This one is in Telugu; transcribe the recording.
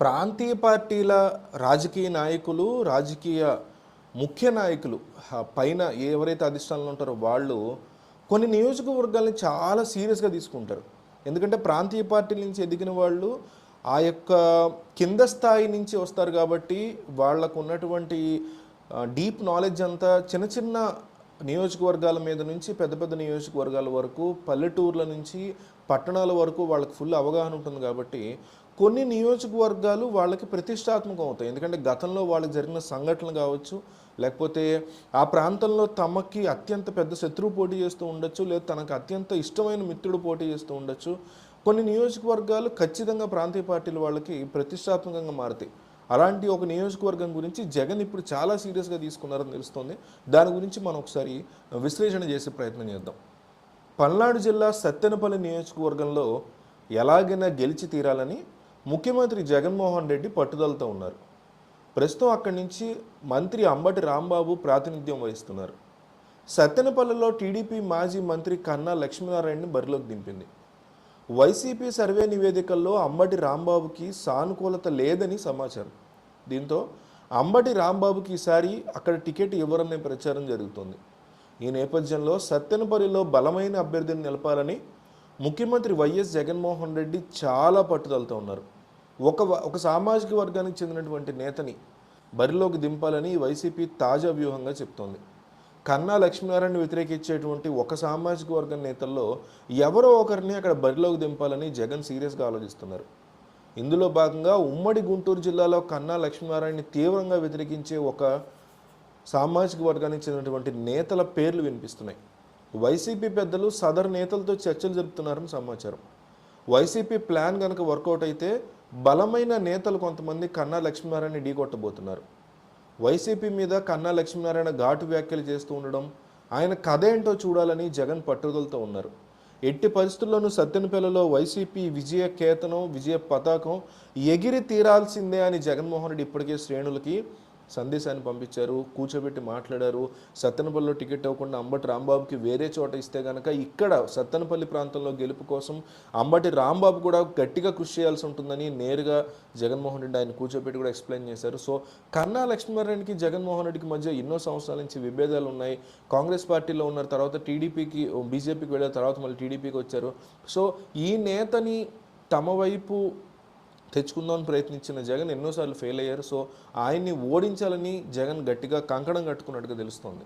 ప్రాంతీయ పార్టీల రాజకీయ నాయకులు రాజకీయ ముఖ్య నాయకులు పైన ఎవరైతే అధిష్టానంలో ఉంటారో వాళ్ళు కొన్ని నియోజకవర్గాల్ని చాలా సీరియస్గా తీసుకుంటారు. ఎందుకంటే ప్రాంతీయ పార్టీల నుంచి ఎదిగిన వాళ్ళు ఆ యొక్క కింద స్థాయి నుంచి వస్తారు కాబట్టి వాళ్ళకు ఉన్నటువంటి డీప్ నాలెడ్జ్ అంతా చిన్న చిన్న నియోజకవర్గాల మీద నుంచి పెద్ద పెద్ద నియోజకవర్గాల వరకు పల్లెటూర్ల నుంచి పట్టణాల వరకు వాళ్ళకి ఫుల్ అవగాహన ఉంటుంది కాబట్టి కొన్ని నియోజకవర్గాలు వాళ్ళకి ప్రతిష్టాత్మకం అవుతాయి. ఎందుకంటే గతంలో వాళ్ళకి జరిగిన సంఘటనలు కావచ్చు లేకపోతే ఆ ప్రాంతంలో తమకి అత్యంత పెద్ద శత్రువు పోటీ చేస్తూ ఉండొచ్చు లేదా తనకు అత్యంత ఇష్టమైన మిత్రుడు పోటీ చేస్తూ ఉండొచ్చు. కొన్ని నియోజకవర్గాలు ఖచ్చితంగా ప్రాంతీయ పార్టీల వాళ్ళకి ప్రతిష్టాత్మకంగా మారుతాయి. అలాంటి ఒక నియోజకవర్గం గురించి జగన్ ఇప్పుడు చాలా సీరియస్గా తీసుకున్నారని తెలుస్తోంది. దాని గురించి మనం ఒకసారి విశ్లేషణ చేసే ప్రయత్నం చేద్దాం. పల్నాడు జిల్లా సత్తెనపల్లి నియోజకవర్గంలో ఎలాగైనా గెలిచి తీరాలని ముఖ్యమంత్రి జగన్మోహన్ రెడ్డి పట్టుదలతో ఉన్నారు. ప్రస్తుతం అక్కడి నుంచి మంత్రి అంబటి రాంబాబు ప్రాతినిధ్యం వహిస్తున్నారు. సత్తెనపల్లిలో టీడీపీ మాజీ మంత్రి కన్నా లక్ష్మీనారాయణని బరిలోకి దింపింది. వైసీపీ సర్వే నివేదికల్లో అంబటి రాంబాబుకి సానుకూలత లేదని సమాచారం. దీంతో అంబటి రాంబాబుకి ఈసారి అక్కడ టికెట్ ఇవ్వరనే ప్రచారం జరుగుతోంది. ఈ నేపథ్యంలో సత్తెనపల్లిలో బలమైన అభ్యర్థిని నిలపాలని ముఖ్యమంత్రి వైఎస్ జగన్మోహన్ రెడ్డి చాలా పట్టుదలతో ఉన్నారు. ఒక ఒక సామాజిక వర్గానికి చెందినటువంటి నేతని బరిలోకి దింపాలని వైసీపీ తాజా వ్యూహంగా చెప్తోంది. కన్నా లక్ష్మీనారాయణ వ్యతిరేకించేటువంటి ఒక సామాజిక వర్గం నేతల్లో ఎవరో ఒకరిని అక్కడ బరిలోకి దింపాలని జగన్ సీరియస్గా ఆలోచిస్తున్నారు. ఇందులో భాగంగా ఉమ్మడి గుంటూరు జిల్లాలో కన్నా లక్ష్మీనారాయణని తీవ్రంగా వ్యతిరేకించే ఒక సామాజిక వర్గానికి చెందినటువంటి నేతల పేర్లు వినిపిస్తున్నాయి. వైసీపీ పెద్దలు సదరు నేతలతో చర్చలు జరుపుతున్నారని సమాచారం. వైసీపీ ప్లాన్ కనుక వర్కౌట్ అయితే బలమైన నేతలు కొంతమంది కన్నా లక్ష్మీనారాయణ ఢీకొట్టబోతున్నారు వైసీపీ మీద కన్నా లక్ష్మీనారాయణ ఘాటు వ్యాఖ్యలు చేస్తూ ఉండడం ఆయన కథ ఏంటో చూడాలని జగన్ పట్టుదలతో ఉన్నారు. ఎట్టి పరిస్థితుల్లోనూ సత్తెనపల్లిలో వైసీపీ విజయ కేతనం విజయ పతాకం ఎగిరి తీరాల్సిందే అని జగన్మోహన్ రెడ్డి ఇప్పటికే శ్రేణులకి సందేశాన్ని పంపించారు కూర్చోబెట్టి మాట్లాడారు. సత్తెనపల్లిలో టికెట్ ఇవ్వకుండా అంబటి రాంబాబుకి వేరే చోట ఇస్తే కనుక ఇక్కడ సత్తెనపల్లి ప్రాంతంలో గెలుపు కోసం అంబటి రాంబాబు కూడా గట్టిగా కృషి చేయాల్సి ఉంటుందని నేరుగా జగన్మోహన్ రెడ్డి ఆయన కూర్చోబెట్టి కూడా ఎక్స్ప్లెయిన్ చేశారు. సో కన్నా లక్ష్మీనారాయణకి జగన్మోహన్ రెడ్డికి మధ్య ఎన్నో సంవత్సరాల నుంచి విభేదాలు ఉన్నాయి. కాంగ్రెస్ పార్టీలో ఉన్న తర్వాత టీడీపీకి బీజేపీకి వెళ్ళిన తర్వాత మళ్ళీ టీడీపీకి వచ్చారు. సో ఈ నేతని తమ వైపు తెచ్చుకుందామని ప్రయత్నించిన జగన్ ఎన్నోసార్లు ఫెయిల్ అయ్యారు. సో ఆయన్ని ఓడించాలని జగన్ గట్టిగా కంకణం కట్టుకున్నట్టుగా తెలుస్తోంది.